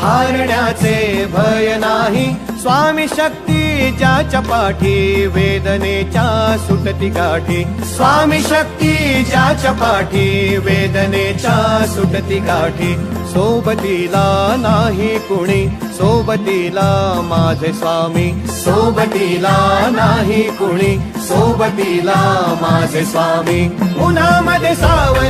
हारण्याचे भय नाही. स्वामी शक्तीच्या चपाठी वेदनेच्या सुटती काठी. स्वामी शक्तीच्या चपाठी वेदनेच्या सुटती काठी. सोबतीला नाही कुणी सोबतीला माझे स्वामी. सोबतीला नाही कुणी सोबतीला माझे स्वामी. उन्हामध्ये सावय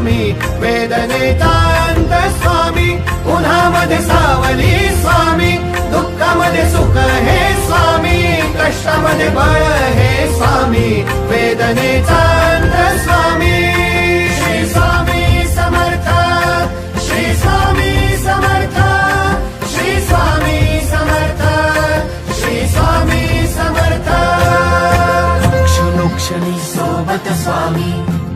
स्वामी. वेदने अंत स्वामी. उन्हामध्ये सावली स्वामी. दुःखामध्ये सुख हे स्वामी. कष्टामध्ये बळ हे स्वामी. वेदनेतांत स्वामी. श्री स्वामी समर्थ. श्री स्वामी समर्थ. श्री स्वामी समर्थ. श्री स्वामी समर्थ. क्षणोक्षणी सोबत स्वामी.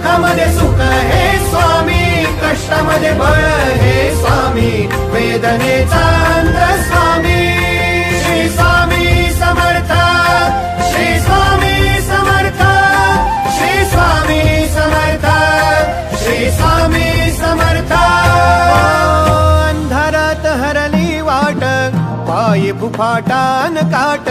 दुःखामध्ये सुख हे स्वामी. कष्टामध्ये बळ हे स्वामी. वेदनेचा अंत स्वामी. श्री स्वामी समर्थ. श्री स्वामी समर्थ. श्री स्वामी समर्थ. श्री स्वामी समर्थ. अंधारात हरली वाट. पायी फुफाटान काट.